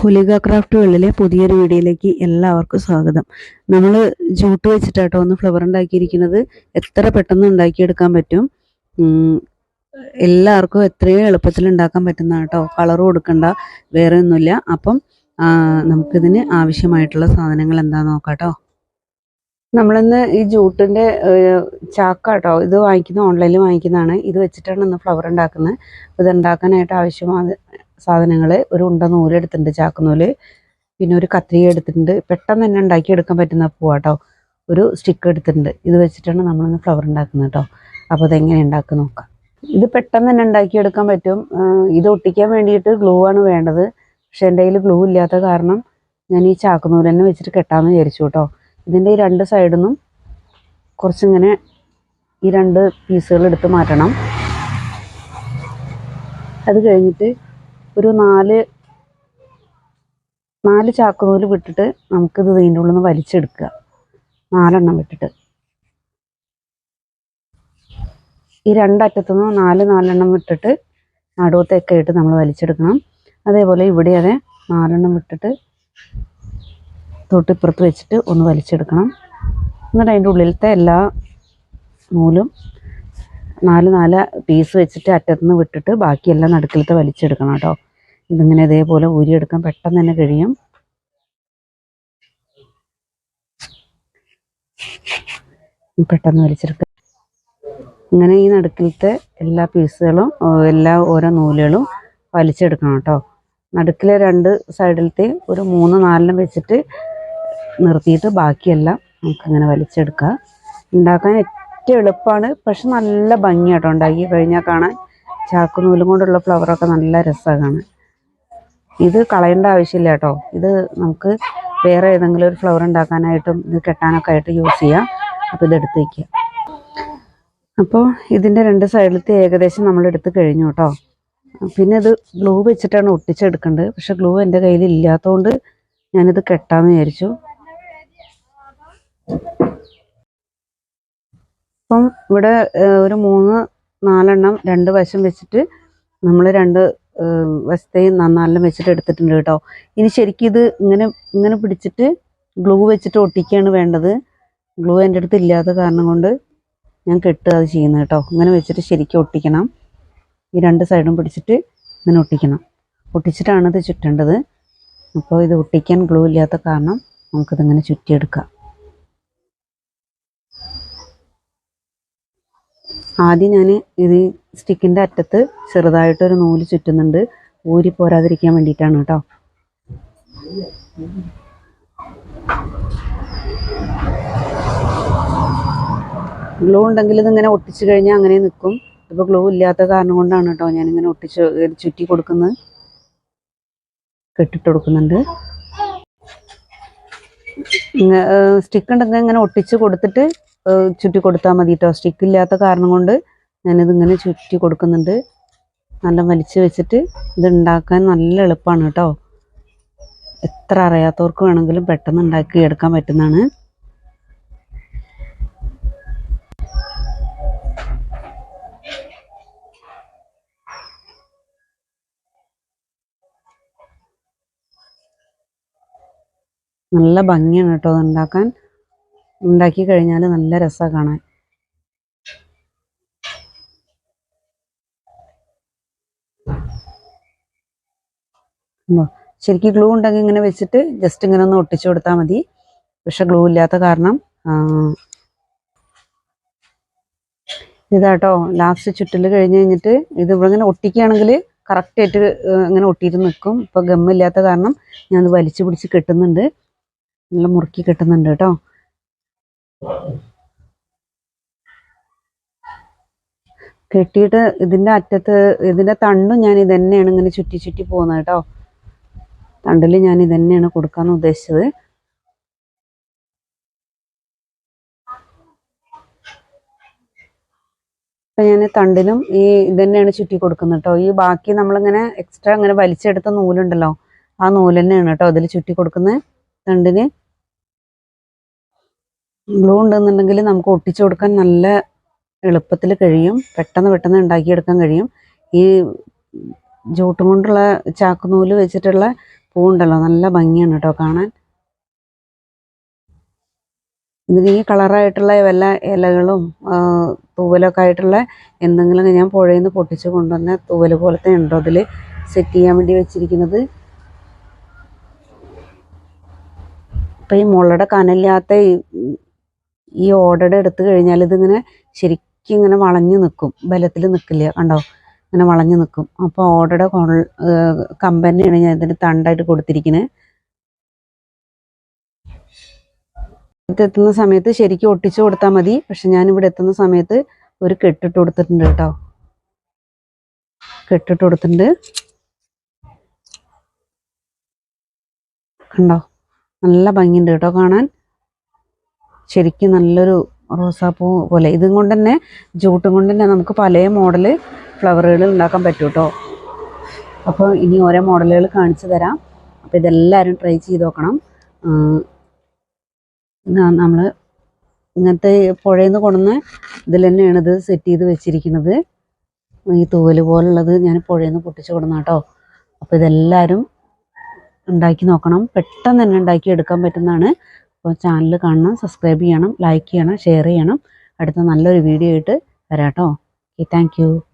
കുലിക ക്രാഫ്റ്റുകളിലെ പുതിയൊരു വീഡിയോയിലേക്ക് എല്ലാവർക്കും സ്വാഗതം. നമ്മൾ ജൂട്ട് വെച്ചിട്ടാട്ടോ ഒന്ന് ഫ്ലവർ ഉണ്ടാക്കിയിരിക്കുന്നത്. എത്ര പെട്ടെന്ന് ഉണ്ടാക്കിയെടുക്കാൻ പറ്റും? എല്ലാവർക്കും എത്രയും എളുപ്പത്തിൽ ഉണ്ടാക്കാൻ പറ്റുന്ന കേട്ടോ കളർ കൊടുക്കണ്ട വേറെ ഒന്നുമില്ല. അപ്പം നമുക്കിതിന് ആവശ്യമായിട്ടുള്ള സാധനങ്ങൾ എന്താ നോക്കാട്ടോ. കേട്ടോ നമ്മളിന്ന് ഈ ജൂട്ടിന്റെ ചാക്കാട്ടോ ഇത് വാങ്ങിക്കുന്ന ഓൺലൈനിൽ വാങ്ങിക്കുന്നതാണ്. ഇത് വെച്ചിട്ടാണ് ഇന്ന് ഫ്ലവർ ഉണ്ടാക്കുന്നത്. ഇത് ഉണ്ടാക്കാനായിട്ട് ആവശ്യമായ സാധനങ്ങൾ ഒരു ഉണ്ട നൂൽ എടുത്തിട്ടുണ്ട് ചാക്ക് നൂൽ പിന്നെ ഒരു കത്രിക എടുത്തിട്ടുണ്ട്. പെട്ടെന്ന് തന്നെ ഉണ്ടാക്കിയെടുക്കാൻ പറ്റുന്ന പൂവാട്ടോ. ഒരു സ്റ്റിക്ക് എടുത്തിട്ടുണ്ട്. ഇത് വെച്ചിട്ടാണ് നമ്മളിന്ന് ഫ്ലവർ ഉണ്ടാക്കുന്നത് കേട്ടോ. അപ്പോൾ അതെങ്ങനെ ഉണ്ടാക്കി നോക്കാം. ഇത് പെട്ടെന്ന് തന്നെ ഉണ്ടാക്കിയെടുക്കാൻ പറ്റും. ഇത് ഒട്ടിക്കാൻ വേണ്ടിയിട്ട് ഗ്ലൂ ആണ് വേണ്ടത്. പക്ഷെ എന്റെ കയ്യിൽ ഗ്ലൂ ഇല്ലാത്ത കാരണം ഞാൻ ഈ ചാക്ക് നൂൽ തന്നെ വെച്ചിട്ട് കെട്ടാമെന്ന് വിചാരിച്ചു കേട്ടോ. ഇതിന്റെ ഈ രണ്ട് സൈഡിൽ നിന്നും കുറച്ചിങ്ങനെ ഈ രണ്ട് പീസുകൾ എടുത്ത് മാറ്റണം. അത് കഴിഞ്ഞിട്ട് ഒരു നാല് നാല് ചാക്കുനൂൽ വിട്ടിട്ട് നമുക്കിത് ഇതിന്റെ ഉള്ളിൽ നിന്ന് വലിച്ചെടുക്കുക. നാലെണ്ണം വിട്ടിട്ട്. ഈ രണ്ടറ്റത്തു നിന്ന് നാല് നാലെണ്ണം വിട്ടിട്ട് നടുവത്തൊക്കെ ഇട്ട് നമ്മൾ വലിച്ചെടുക്കണം. അതേപോലെ ഇവിടെ അതെ നാലെണ്ണം വിട്ടിട്ട് തൊട്ടിപ്പുറത്ത് വെച്ചിട്ട് ഒന്ന് വലിച്ചെടുക്കണം. എന്നിട്ട് അതിന്റെ ഉള്ളിലത്തെ എല്ലാ നൂലും നാല് നാല് പീസ് വെച്ചിട്ട് അറ്റത്തുനിന്ന് വിട്ടിട്ട് ബാക്കിയെല്ലാം നടുക്കിലത്തെ വലിച്ചെടുക്കണം കേട്ടോ. ഇതിങ്ങനെ ഇതേപോലെ ഊരിയെടുക്കാൻ പെട്ടെന്ന് തന്നെ കഴിയും. പെട്ടെന്ന് വലിച്ചെടുക്കുക ഇങ്ങനെ ഈ നടുക്കിലത്തെ എല്ലാ പീസുകളും എല്ലാ ഓരോ നൂലുകളും വലിച്ചെടുക്കണം കേട്ടോ. നടുക്കിലെ രണ്ട് സൈഡിലത്തെ ഒരു മൂന്ന് നാലിനും വെച്ചിട്ട് നിർത്തിയിട്ട് ബാക്കിയെല്ലാം നമുക്കിങ്ങനെ വലിച്ചെടുക്കാം. ഉണ്ടാക്കാൻ ഏറ്റവും എളുപ്പമാണ് പക്ഷെ നല്ല ഭംഗിയാട്ടോ ഉണ്ടാക്കി കഴിഞ്ഞാൽ കാണാൻ. ചാക്കുനൂലും കൊണ്ടുള്ള ഫ്ലവറൊക്കെ നല്ല രസമാണ്. കാണാൻ ഇത് കളയേണ്ട ആവശ്യമില്ല കേട്ടോ. ഇത് നമുക്ക് വേറെ ഏതെങ്കിലും ഒരു ഫ്ലവർ ഉണ്ടാക്കാനായിട്ടും ഇത് കെട്ടാനൊക്കെ ആയിട്ട് യൂസ് ചെയ്യാം. അപ്പോൾ ഇത് വയ്ക്കുക അപ്പോൾ ഇതിന്റെ രണ്ട് സൈഡിലത്തെ ഏകദേശം നമ്മൾ എടുത്ത് കഴിഞ്ഞു കേട്ടോ. പിന്നെ ഇത് ഗ്ലൂ വെച്ചിട്ടാണ് ഒട്ടിച്ചെടുക്കേണ്ടത് പക്ഷെ ഗ്ലൂ എന്റെ കയ്യിൽ ഇല്ലാത്തതുകൊണ്ട് ഞാനിത് കെട്ടാമെന്ന് വിചാരിച്ചു. അപ്പം ഇവിടെ ഒരു മൂന്ന് നാലെണ്ണം രണ്ട് വശം വെച്ചിട്ട് നമ്മൾ രണ്ട് വശത്തെയും നന്നാലും വെച്ചിട്ട് എടുത്തിട്ടുണ്ട് കേട്ടോ. ഇനി ശരിക്കും ഇത് ഇങ്ങനെ ഇങ്ങനെ പിടിച്ചിട്ട് ഗ്ലൂ വെച്ചിട്ട് ഒട്ടിക്കുകയാണ് വേണ്ടത്. ഗ്ലൂ എന്റെ അടുത്ത് ഇല്ലാത്ത കാരണം കൊണ്ട് ഞാൻ കെട്ടുക അത് ചെയ്യുന്നത് കേട്ടോ. ഇങ്ങനെ വെച്ചിട്ട് ശരിക്കും ഒട്ടിക്കണം. ഈ രണ്ട് സൈഡും പിടിച്ചിട്ട് ഇങ്ങനെ ഒട്ടിക്കണം. ഒട്ടിച്ചിട്ടാണ് ഇത് ചുറ്റേണ്ടത്. അപ്പോൾ ഇത് ഒട്ടിക്കാൻ ഗ്ലൂ ഇല്ലാത്ത കാരണം നമുക്കിതിങ്ങനെ ചുറ്റിയെടുക്കാം. ആദ്യം ഞാൻ ഇത് സ്റ്റിക്കിന്റെ അറ്റത്ത് ചെറുതായിട്ടൊരു നൂൽ ചുറ്റുന്നുണ്ട്. ഊരി പോരാതിരിക്കാൻ വേണ്ടിയിട്ടാണ് കേട്ടോ. ഗ്ലൂ ഉണ്ടെങ്കിൽ ഇതിങ്ങനെ ഒട്ടിച്ചു കഴിഞ്ഞാൽ അങ്ങനെ നിൽക്കും ഇപ്പോൾ ഗ്ലൂ ഇല്ലാത്ത കാരണം കൊണ്ടാണ് കേട്ടോ ഞാനിങ്ങനെ ഒട്ടിച്ച് ചുറ്റി കൊടുക്കുന്നത്. കെട്ടിട്ട് കൊടുക്കുന്നുണ്ട്. സ്റ്റിക്ക് ഉണ്ടെങ്കിൽ ഇങ്ങനെ ഒട്ടിച്ച് കൊടുത്തിട്ട് ചുറ്റി കൊടുത്താൽ മതി കേട്ടോ സ്റ്റിക്ക് ഇല്ലാത്ത കാരണം കൊണ്ട് ഞാനിത് ഇങ്ങനെ ചുറ്റി കൊടുക്കുന്നുണ്ട്. നല്ല വലിച്ച് വെച്ചിട്ട് ഇത് ഉണ്ടാക്കാൻ നല്ല എളുപ്പമാണ് കേട്ടോ എത്ര അറിയാത്തവർക്ക് വേണമെങ്കിലും പെട്ടെന്ന് ഉണ്ടാക്കി എടുക്കാൻ പറ്റുന്നതാണ്. നല്ല ഭംഗിയാണ് കേട്ടോ അത് ഉണ്ടാക്കാൻ ഉണ്ടാക്കി കഴിഞ്ഞാൽ നല്ല രസമാണ് കാണാൻ? ശരിക്കും ഗ്ലൂ ഉണ്ടെങ്കിൽ ഇങ്ങനെ വെച്ചിട്ട് ജസ്റ്റ് ഇങ്ങനെ ഒന്ന് ഒട്ടിച്ചു കൊടുത്താൽ മതി. പക്ഷെ ഗ്ലൂ ഇല്ലാത്ത കാരണം ഇതാട്ടോ ലാസ്റ്റ് ചുറ്റിൽ കഴിഞ്ഞ് കഴിഞ്ഞിട്ട് ഇത് ഇവിടെ ഇങ്ങനെ ഒട്ടിക്കുകയാണെങ്കിൽ കറക്റ്റായിട്ട് ഇങ്ങനെ ഒട്ടിയിട്ട് നിൽക്കും ഇപ്പം ഗമ്മില്ലാത്ത കാരണം ഞാൻ അത് വലിച്ചു പിടിച്ച് കെട്ടുന്നുണ്ട്. നല്ല മുറുക്കി കെട്ടുന്നുണ്ട് കേട്ടോ. കെട്ടിയിട്ട് ഇതിന്റെ അറ്റത്ത് ഇതിന്റെ തണ്ടും ഞാൻ ഇത് തന്നെയാണ് ഇങ്ങനെ ചുറ്റി ചുറ്റി പോകുന്നത് കേട്ടോ. തണ്ടിൽ ഞാൻ ഇത് തന്നെയാണ് കൊടുക്കാന്ന് ഉദ്ദേശിച്ചത്. അപ്പൊ ഞാൻ തണ്ടിലും ഈ ഇത് തന്നെയാണ് ചുറ്റി കൊടുക്കുന്നത് കേട്ടോ. ഈ ബാക്കി നമ്മളിങ്ങനെ എക്സ്ട്രാ ഇങ്ങനെ വലിച്ചെടുത്ത നൂലുണ്ടല്ലോ ആ നൂൽ തന്നെയാണ് കേട്ടോ അതിൽ ചുറ്റി കൊടുക്കുന്നത് തണ്ടിന്. ഗ്ലൂ ഉണ്ടെന്നുണ്ടെങ്കിൽ നമുക്ക് ഒട്ടിച്ചു കൊടുക്കാൻ നല്ല എളുപ്പത്തിൽ കഴിയും. പെട്ടെന്ന് പെട്ടെന്ന് ഉണ്ടാക്കിയെടുക്കാൻ കഴിയും. ഈ ജൂട്ടും കൊണ്ടുള്ള ചാക്കുനൂൽ വെച്ചിട്ടുള്ള പൂവുണ്ടല്ലോ നല്ല ഭംഗിയാണ് കേട്ടോ കാണാൻ. ഇതിന് ഈ കളറായിട്ടുള്ള വല്ല ഇലകളും തൂവലൊക്കെ ആയിട്ടുള്ള എന്തെങ്കിലും ഞാൻ പുഴയിൽ നിന്ന് പൊട്ടിച്ച് കൊണ്ടുവന്ന തൂവൽ പോലത്തെ ഉണ്ടോ അതിൽ സെറ്റ് ചെയ്യാൻ വേണ്ടി വെച്ചിരിക്കുന്നത്? ഇപ്പം ഈ മുളയുടെ കനലില്ലാത്ത ഈ ഓടയുടെ എടുത്തു കഴിഞ്ഞാൽ ഇതിങ്ങനെ ശരിക്കും ഇങ്ങനെ വളഞ്ഞു നിൽക്കും. ബലത്തിൽ നിൽക്കില്ല കണ്ടോ? ഇങ്ങനെ വളഞ്ഞു നിൽക്കും. അപ്പോൾ ഓടയുടെ കമ്പനിയാണ് ഞാൻ ഇതിന് തണ്ടായിട്ട് കൊടുത്തിരിക്കുന്നത് എത്തുന്ന സമയത്ത് ശരിക്കും ഒട്ടിച്ചു കൊടുത്താൽ മതി. പക്ഷെ ഞാൻ ഇവിടെ എത്തുന്ന സമയത്ത് ഒരു കെട്ടിട്ട് കൊടുത്തിട്ടുണ്ട് കേട്ടോ. കെട്ടിട്ട് കൊടുത്തിട്ടുണ്ട്. കണ്ടോ? നല്ല ഭംഗിയുണ്ട് കേട്ടോ കാണാൻ. ശരിക്കും നല്ലൊരു റോസാപ്പൂ പോലെ. ഇതും കൊണ്ട് തന്നെ ജൂട്ടും കൊണ്ട് തന്നെ നമുക്ക് പല മോഡൽ ഫ്ലവറുകൾ ഉണ്ടാക്കാൻ പറ്റും കേട്ടോ അപ്പോൾ ഇനി ഓരോ മോഡലുകൾ കാണിച്ചു തരാം. അപ്പോൾ ഇതെല്ലാവരും ട്രൈ ചെയ്ത് നോക്കണം. നമ്മൾ ഇങ്ങനത്തെ പുഴയിൽ നിന്ന് കൊണ്ടുവന്ന് ഇതിൽ തന്നെയാണ് ഇത് സെറ്റ് ചെയ്ത് വെച്ചിരിക്കുന്നത്. ഈ തൂവൽ പോലുള്ളത് ഞാൻ പുഴയിൽ നിന്ന് പൊട്ടിച്ച് കൊടുന്ന കേട്ടോ അപ്പോൾ ഇതെല്ലാവരും ഉണ്ടാക്കി നോക്കണം. പെട്ടെന്ന് തന്നെ ഉണ്ടാക്കി എടുക്കാൻ പറ്റുന്നതാണ്. അപ്പോൾ ചാനൽ കാണണം സബ്സ്ക്രൈബ് ചെയ്യണം ലൈക്ക് ചെയ്യണം ഷെയർ ചെയ്യണം. അടുത്ത നല്ലൊരു വീഡിയോ ആയിട്ട് വരാം കേട്ടോ ഓക്കെ താങ്ക്